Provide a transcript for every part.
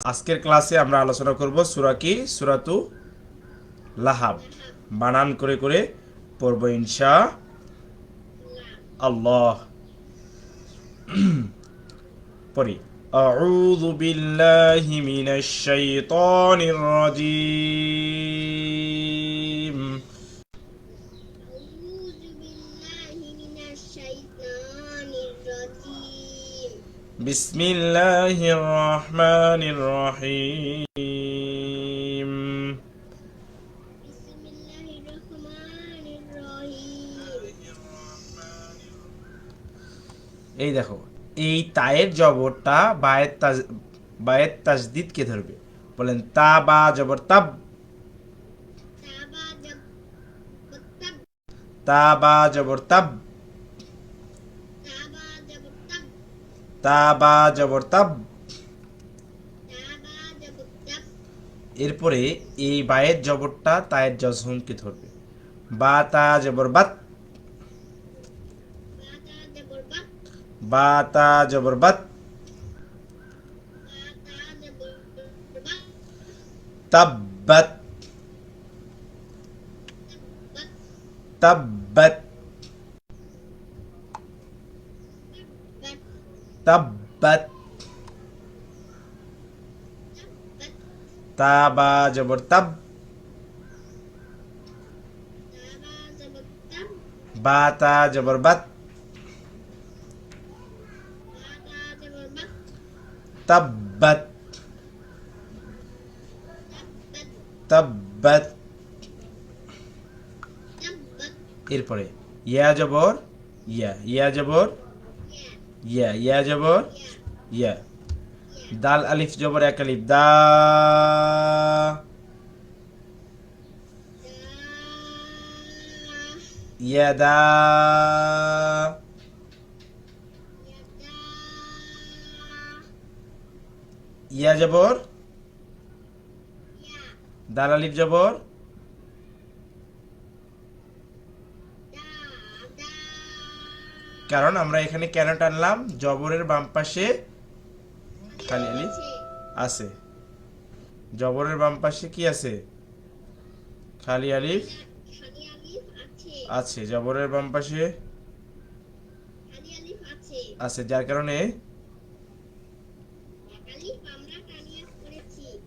আজকের ক্লাসে আমরা আলোচনা করব সুরা কি সুরাতু লাহাব বানান করে করে পড়ব ইনশা আল্লাহ পড়ি أعوذ بالله من الشيطان الرجيم بسم الله الرحمن الرحيم بسم الله الرحمن الرحيم এই দেখো এই তায়ের জবরটা বায়ের তাজ বায়ের তাজদিদ কে ধরবে বলেন তা বা জবর তাব تابع جب والتب তা বা জবর তাব জবর এরপরে এই বায়ের জবরটা তায়ের জজমকে ধরবে। বা তা জবর বাত বা তা জবর বাত তাব্বাত। তাব্বাত। তাব্বাত। তাবা জবর তাব। বাতা জবর বাত। তাব্বাত। তাব্বাত। এরপরে, ইয়া জবর, ইয়া ইয়া জবর ইয়া ইয়া জবর ইয়া দাল আলিফ জবর এক আলিফ দা ইয়া দা ইয়া জবর দাল আলিফ জবর কারণ আমরা এখানে কেন টানলাম? জবরের বাম পাশে আছে। জবরের বাম পাশে কি আছে? খালি আলিফ। আছে। জবরের বাম পাশে আছে। যার কারণে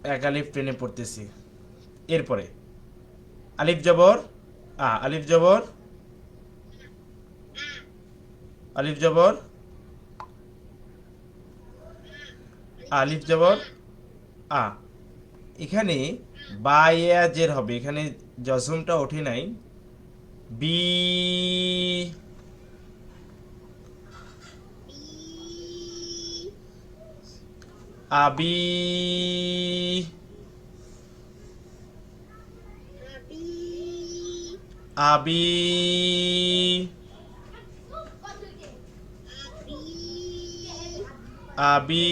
এক আলিফ টেনে পড়তেছি। এরপরে। আলিফ জবর? আ, আলিফ জবর? আলিফ জবর। আলিফ জবর, আ। এখানে বায়া জের হবে। এখানে জজমটা ওঠে নাই। বি বি আবি আবি আবি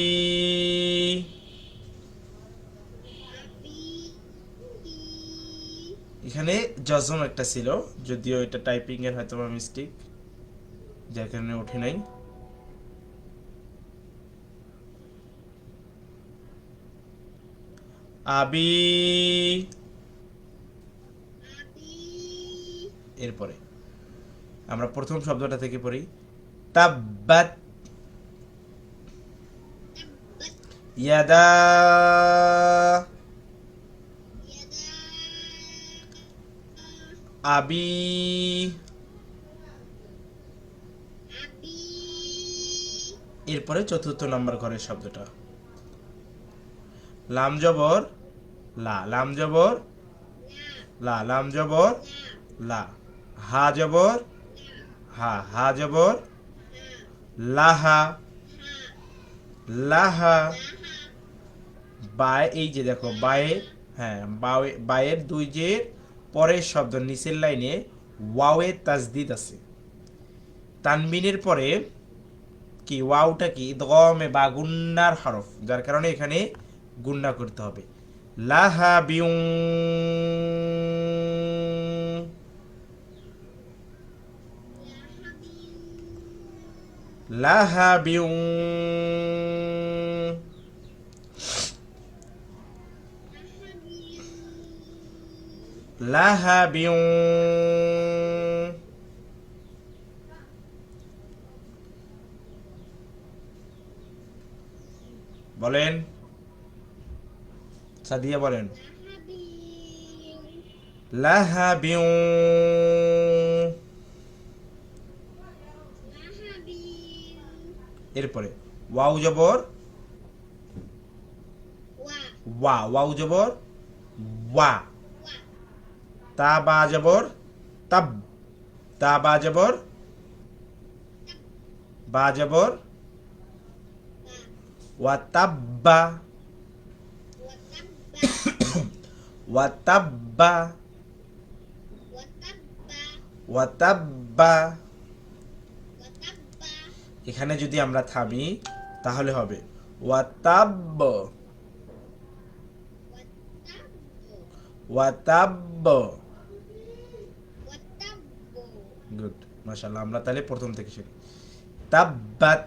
এখানে জজম একটা ছিল, যদিও এটা টাইপিং এর হয়তো বা মিস্টেক যার কারণে ওঠে নাই। আবি এরপরে, আমরা প্রথম শব্দটা থেকে পড়ি। তাব্বাত আবি আবি এরপরে চতুর্থ নম্বর ঘরের শব্দটা। লাম জবর, লা। লাম জবর, লা। লাম জবর, লা। হা জবর, হা। হা জবর, লাহা। লাহা। বায়, এই যে দেখো, বায়ে হ্যাঁ বায়ে, বায়ের দুই যে পরের শব্দ, নিচের লাইনে ওয়াওয়ের তাজদিদ আছে। তানবিনের পরে কি, ওয়াওটা কি? দমে বা গুন্নার হরফ, যার কারণে এখানে গুন্না করতে হবে। লাহা বিউ লাহাবিউ লাহাবিউ লাহাবিউ বলেন। সাদিয়া বলেন। এরপরে ওয়াউ জবর। ওয়া ওয়াউ জবর। ওয়া। তা বা জবর, তাব, তা বা জবর বা জবর বা ওয়া তাব্বা ওয়া তাব্বা ওয়া তাব্বা। ওয়া ওয়া তাব্বা তাব্বা ওয়া তাব্বা এখানে যদি আমরা থামি, তাহলে হবে ওয়া তাব্ব ওয়া তাব্বু ওয়া তাব্ব ওয়া তাব্বু গুড মাশাআল্লাহ, আমরা তাহলে প্রথম থেকে শুনি তাব্বাত।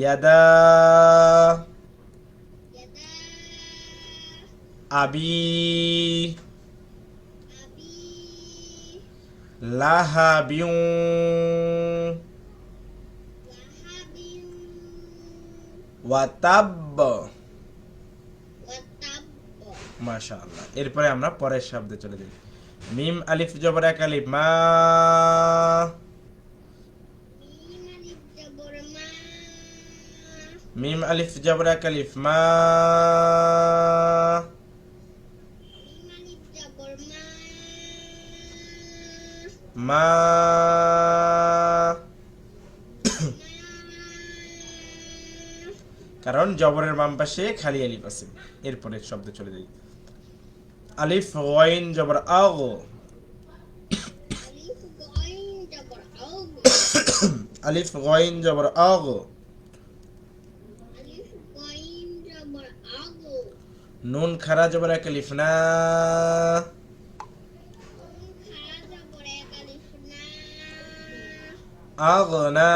ইয়াদা। আবি। লাহাবিউ লাহাবিউ ওয়া তাব্ব ওয়া তাব্বু মাশাআল্লাহ, এরপরে আমরা পরের শব্দে চলে যাই। মিম আলিফ জবর এক আলিফ, মা। মিম আলিফ জবর এক আলিফ, মা। মা। কারণ জবরের বাম পাশে খালি আলিফ আছে। এরপরে শব্দ চলে যাই আলিফ, ওয়াইন, জবর আগ আলিফ গইন জবর আগ নুন, খারা, জবর এক, আলিফ, না। আগুনা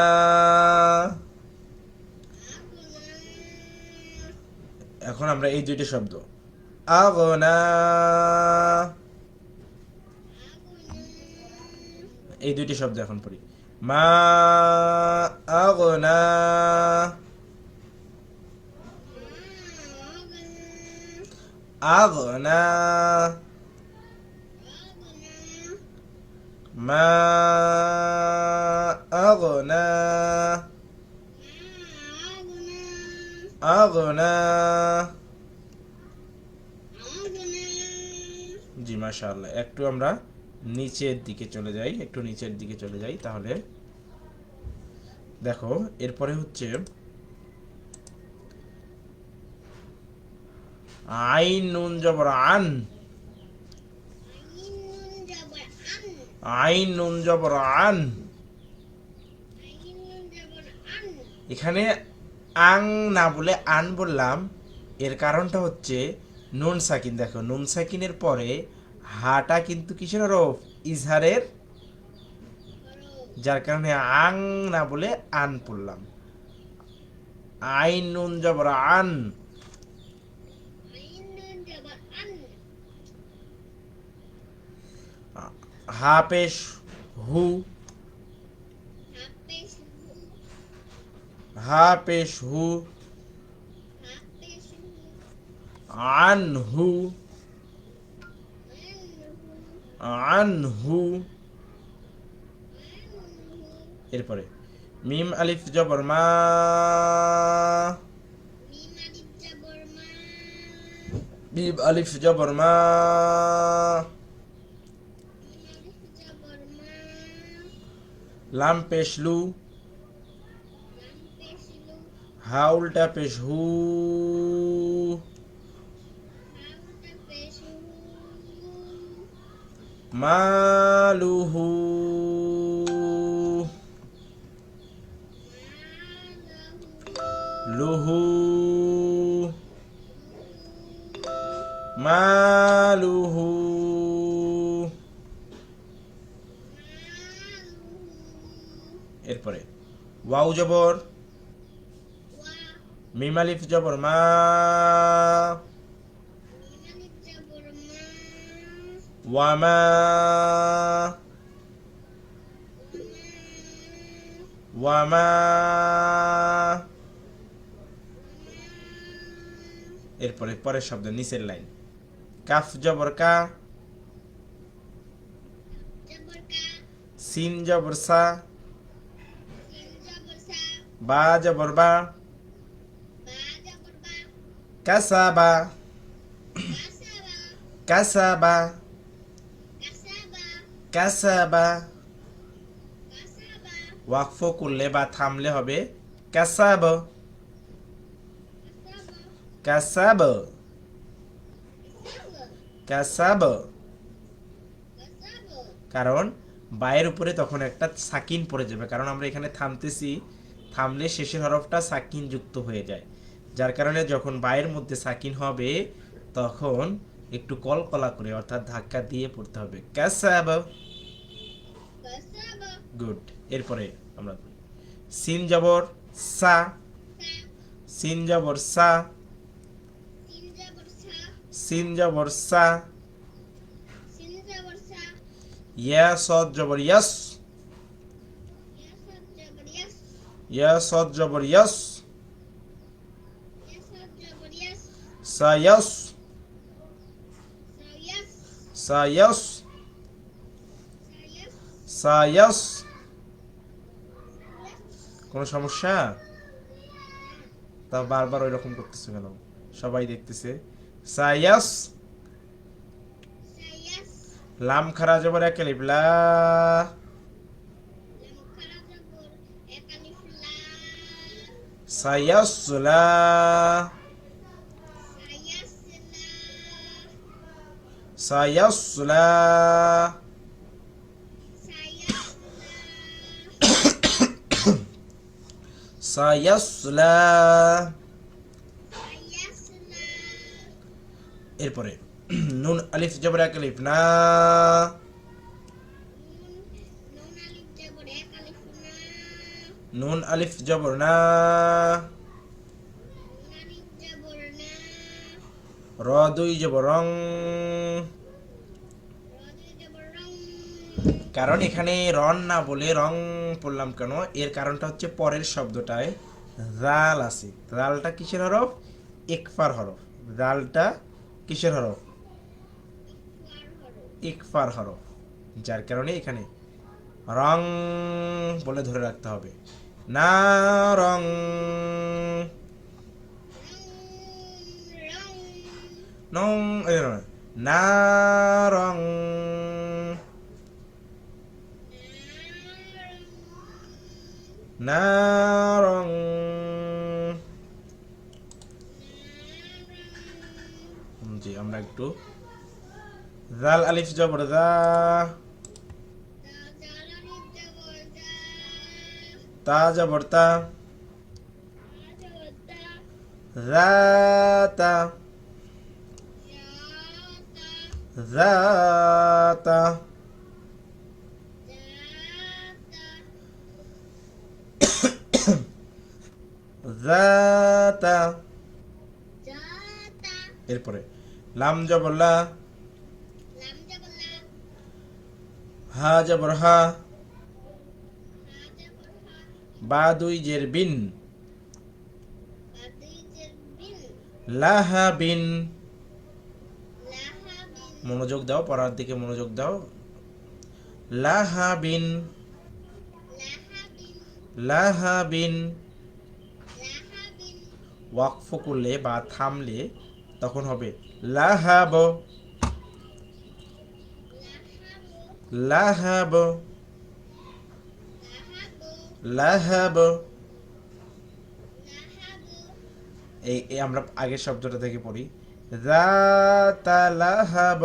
এখন আমরা এই দুইটি শব্দ। আগুনা এই দুইটি শব্দ এখন পড়ি। মা আগ না আগ না মা আগ না আগ না জি মাশাআল্লাহ। একটু আমরা নিচের দিকে চলে যাই, একটু নিচের দিকে চলে যাই তাহলে। দেখো, এরপরে হচ্ছে আইন নুন জবর আন। আইন নুন জবর আন। এখানে আং না বলে আন বললাম, এর কারণটা হচ্ছে নুন সাকিন। দেখো, নুন সাকিনের পরে হাটা কিন্তু কিসের হরফ ইজহারের? যার কারণে আং না বলে আন পড়লাম। আইন নুন জবর আন। হা। পেশ হু। হা। পেশ হু। আন হু। আন হু এরপরে, মিম আলিফ জবর মা। বিব আলিফ জবর মা। লাম পেশ লু। হা। মালুহু। লুহু। মালুহু। এরপরে ওয়াও জবর। মিম আলিফ জবর মা ওয়ামা ওয়ামা এরপরে, পরের শব্দ, নিচের লাইন। কাফ জবর কা। সিন জবর সা। বা জবর বা। কাসাবা কাসাবা কাসাবা ওয়াকফ করলে বা থামলে হবে কাসাবা কাসাব কাসাব কারণ বায়ের উপরে তখন একটা সাকিন পড়ে যাবে কারণ আমরা এখানে থামতেছি থামলে শেষের হরফটা সাকিন যুক্ত হয়ে যায় যার কারণে যখন বায়ের মধ্যে সাকিন হবে তখন একটু কলকলা করে অর্থাৎ ধাক্কা দিয়ে পড়তে হবে। কাসাব গুড। এরপরে আমরা সিন জবর সা। সিন জবর সা। সিন জবর সা। ইয়া সদ জবর ইয়াস। ইয়া সাদ জবর ইয়া ইয়া ইয়াস। সা ইয়াস। সা ইয়াস কোনো সমস্যা? তা বারবার ওই রকম করতেছে কেন? সবাই দেখতেছে। সায়াস সা ইয়াস লাম খারা জবর এক আলিফ লা। সায়াসলা সায়াসলা এরপরে নুন আলিফ জবর এক আলিফ না। নুন আলিফ জবর না। র দুই জবর রং কারণ এখানে রন না বলে রং পড়লাম কেন? এর কারণটা হচ্ছে পরের শব্দটায় রাল আছে। রালটা কিসের হরফ? ইকফার হরফ। রালটা কিসের হরফ? ফার হরফ। যার কারণে এখানে রং বলে ধরে রাখতে হবে। না রং নয়, না রং না রং জি আমরা একটু জাল আলিফ জবর দা তা জবর তা জাতা জাতা জাতা এরপরে লাম জবর লা. হা জবর হা. বা দুই জের বিন. লাহা বিন। মনোযোগ দাও, পড়ার দিকে মনোযোগ দাও। লাহা বিন লাহা বিন ওয়াকফ করলে বা থামলে তখন হবে। লাহাব লাহাব লাহাব। এই আমরা আগের শব্দটা থেকে পড়ি। লাহাব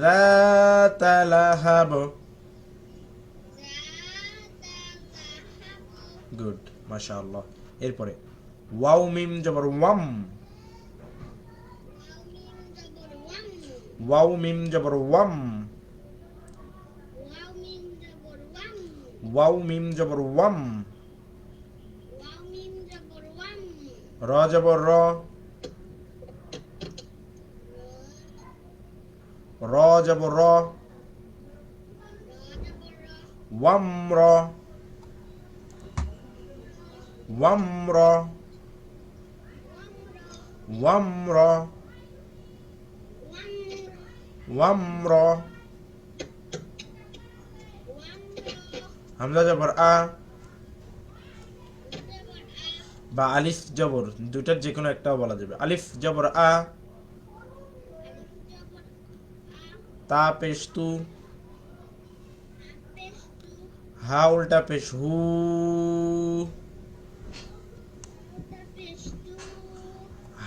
রাতা লাহাব গুড মাশাআল্লাহ। এরপরে, ওয়াও মিম জবর ওয়াম। ওয়াও মিম জবর ওয়াম। ওয়াও মিম জবর ওয়াম। র জবর র র জবর র ওয়াম্র ওয়াম্র ওয়াম্র ওয়াম্র হামজা জবর আ বা আলিফ জবর দুটার যে কোনো একটাও বলা যাবে। আলিফ জবর, আ, তা পেশ তু হা উল্টা পেশ, হু,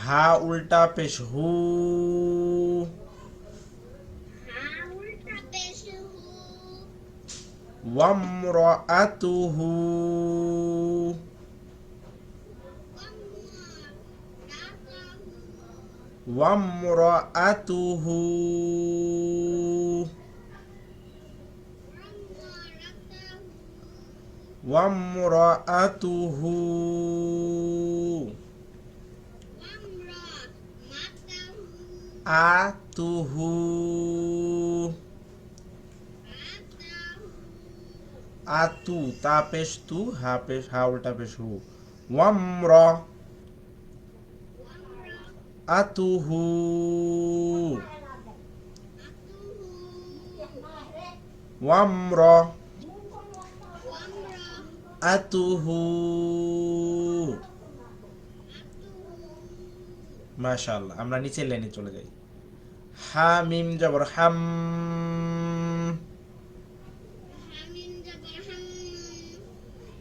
হা উল্টা পেশ, হু হা উল্টা পেশ হু ওয়াম র আতুহু ওয়াম র তাতাহু ওয়াম র আতুহু ওয়াম র রাতাহু ওয়াম র আতুহু ওয়াম র মাতাহু আতুহু আতাহু আতু তা পেশ তু হা পেশ হা উল্টা পেশ হু ওয়াম র ওয়াম র আতুহু। আতুহু ওয়াম র ওয়াম র আতুহু। মাশাআল্লাহ, আমরা নিচের লাইনে চলে যাই। হামিম জবর হাম।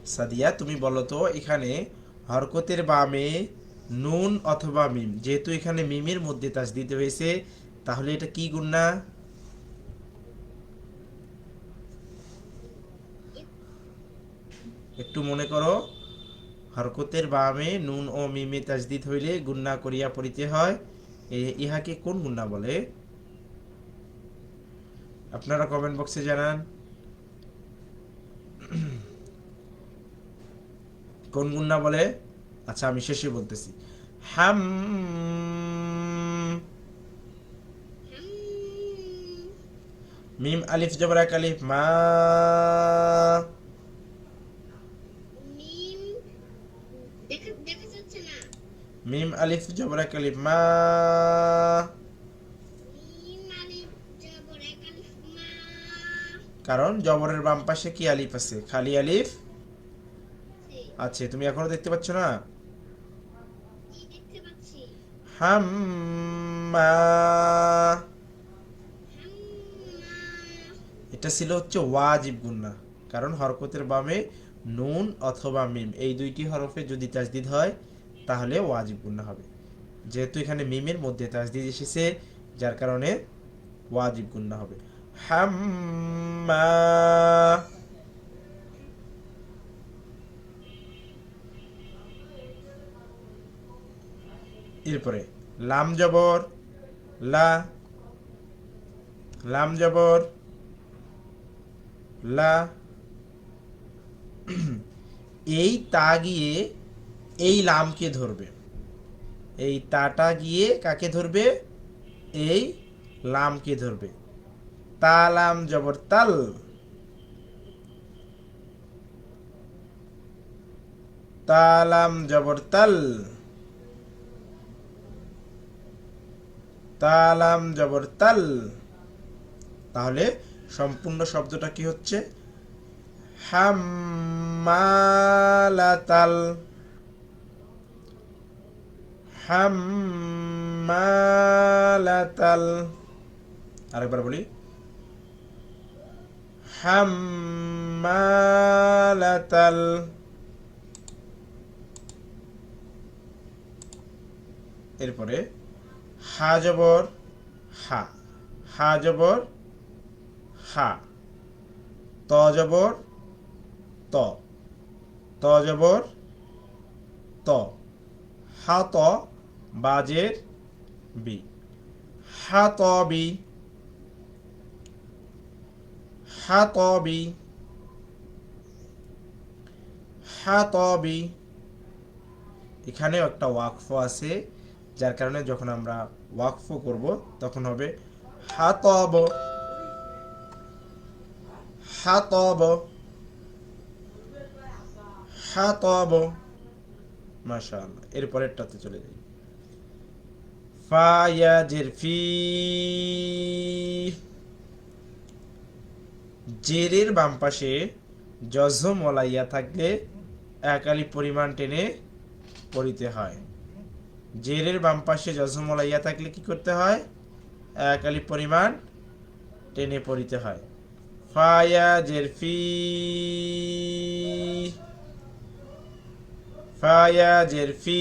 সাদিয়া, তুমি বলো তো, এখানে হরকতের বামে নুন অথবা মিম। যেহেতু এখানে মিমের মধ্যে তাস দিতে হয়েছে তাহলে এটা কি গুন্না একটু মনে করো, হরকতের বামে নুন ও মিমে তাজদিদ হইলে গুন্না করিয়া পড়িতে হয়। ইহাকে কোন গুন্না বলে? আপনারা কমেন্ট বক্সে জানান। কোন গুন্না বলে? আচ্ছা আমি শেষে বলতেছি। মিম আলিফ জবর এক মা মিম আলিফ জবর এক আলিফ মা। কারণ জবরের বাম পাশে কি আলিফ আছে? খালি আলিফ? আছে তুমি এখনও দেখতে পাচ্ছ না? এটা ছিল হচ্ছে ওয়াজিব গুন্না। কারণ হরকতের বামে নুন অথবা মিম। এই দুইটি হরফে যদি তাজদিদ হয়, তাহলে ওয়াজিব গুন্না হবে। যেহেতু এখানে মিমের মধ্যে তাজদিদ এসেছে, যার কারণে ওয়াজিব গুন্না হবে। হাম্মা এরপরে, লাম জবর, লা, লাম জবর, লা, এই তা গিয়ে এই লামকে ধরবে। এই তাটা গিয়ে কাকে ধরবে? এই লামকে ধরবে। তালাম জবর তাল। তালাম জবর তালাম জবর তাল। তাহলে সম্পূর্ণ শব্দটা কি হচ্ছে? হাম্মালাতাল। হাম্মালাতাল। আরেকবার বলি। হাম্মালাতাল। এরপরে হা জবর, হা হা জবর, হা, ত জবর, ত ত জবর, ত, হা ত, বাজের, বি, হা ত বি, হা ত বি, হা ত বি, এখানেও একটা ওয়াকফ আছে, যার কারণে যখন আমরা ওয়াকফ করব, তখন হবে হাতব। হাতব। হাতব। মাশাআল্লাহ এরপরেরটাতে চলে যাই। ফায়াজের ফি জেরের বাম পাশে জজম ওলাইয়া থাকলে একালি পরিমাণ টেনে পড়িতে হয়। জেরের বাম পাশে জজম ওলাইয়া থাকলে কি করতে হয়? একালি পরিমাণ টেনে পড়িতে হয়। ফায়াজের ফি ফায়াজের ফি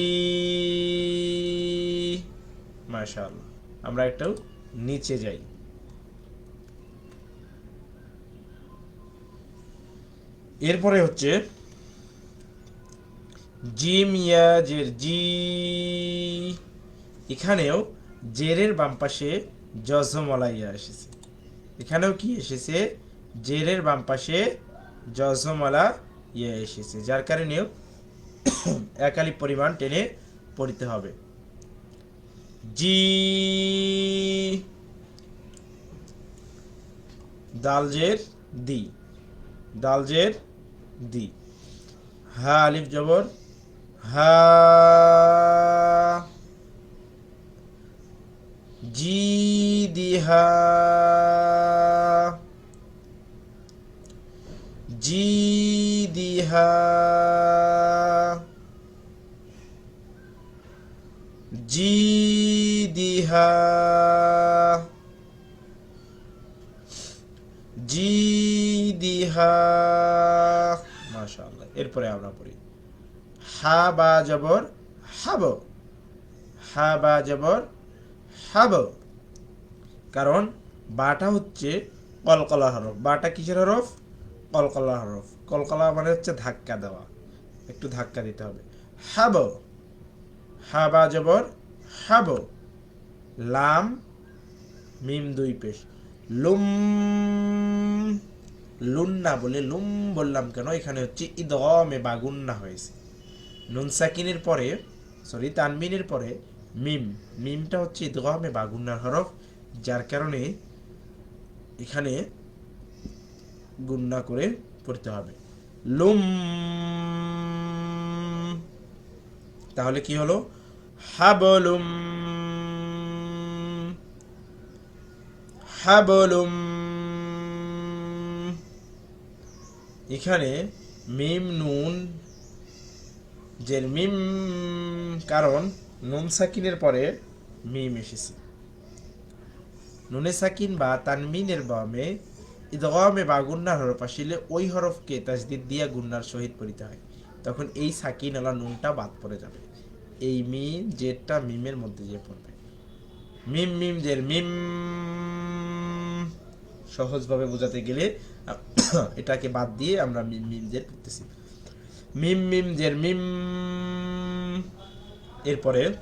মাশাআল্লাহ। আমরা একটু নিচে যাই। এরপরে হচ্ছে জিম ইয়াজের জি। এখানেও জেরের বাম পাশে জজমলাইয়া এসেছে। এখানেও কি এসেছে? জেরের বাম পাশে জজমলা ইয়ে এসেছে, যার কারণেও একালি পরিমাণ টেনে পড়িতে হবে। জি। দালজের দি। দালজের দি। হা, আলিফ জবর। হা জি দিহা জি দিহা জি দিহা জি দিহা মাশাআল্লাহ। এরপরে আমরা পড়ি। হা, বা, জবর, হাব। হা, বা, জবর, হাব। কারণ, বাটা হচ্ছে কলকলা হরফ। বাটা কিসের হরফ? কলকলা হরফ। কলকলা মানে হচ্ছে ধাক্কা দেওয়া। একটু ধাক্কা দিতে হবে। হাব। হা, বা, জবর, হাব। লাম, মিম দুই পেশ। লুম লুন্না বলে লুম বললাম কেন? এখানে হচ্ছে ইদমে বা গুন্না হয়েছে। নুন সাকিনের পরে সরি তানবিনের পরে মিম। মিমটা হচ্ছে ইদগমে বা গুন্নার হরফ, যার কারণে এখানে গুন্না করে পড়তে হবে। লুম। তাহলে কি হলো? হাবলুম। হাবলুম। এখানে মিম, নুন যে মিম, কারণ নুন সাকিনের পরে মিম এসেছে। নুনে সাকিন বা তানমিনের বামে ইদগমে বা গুন্নার হরফ আসিলে ওই হরফকে তাজদিদ দিয়া গুন্নার সহিত পড়িতে হয়। তখন এই সাকিন আলা নুনটা বাদ পড়ে যাবে। এই মিম জেরটা মিমের মধ্যে যে পড়বে। মিম মিম জের মিম। সহজভাবে বোঝাতে গেলে এটাকে বাদ দিয়ে আমরা মিম মিম জের পড়তেছি। মিম মিম জের মিম। এরপরে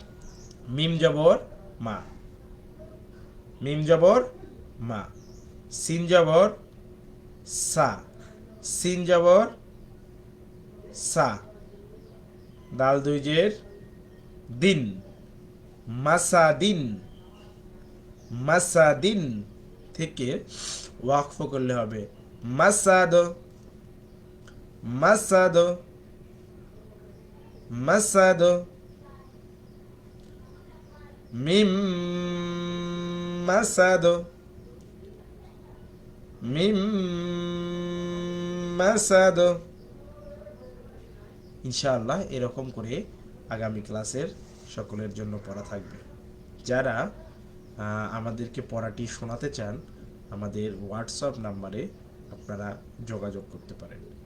মিম জবর, মা। মিম জবর, মা। সিন জবর, সা। সিন জবর, সা। দাল দুই জের, দিন। মাসা দিন থেকে ওয়াকফ করলে হবে। মাসাদ মাসাদ। মাসাদ মিম মাসাদ মিম মাসাদ ইনশাআল্লাহ এরকম করে আগামী ক্লাসের সকলের জন্য পড়া থাকবে। যারা আমাদেরকে পড়াটি শোনাতে চান, আমাদের হোয়াটসঅ্যাপ নাম্বারে আপনারা যোগাযোগ করতে পারেন।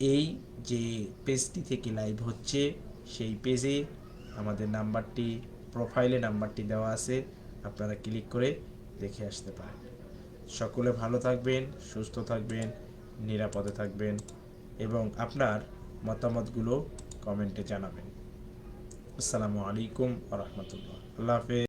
এই যে পেজটি থেকে লাইভ হচ্ছে, সেই পেজে আমাদের নাম্বারটি প্রোফাইলে নাম্বারটি দেওয়া আছে, আপনারা ক্লিক করে দেখে আসতে পারেন। সকলে ভালো থাকবেন, সুস্থ থাকবেন, নিরাপদে থাকবেন এবং আপনার মতামতগুলো কমেন্টে জানাবেন। আসসালামু আলাইকুম আ রহমতুল্লাহ। আল্লাহ হাফেজ।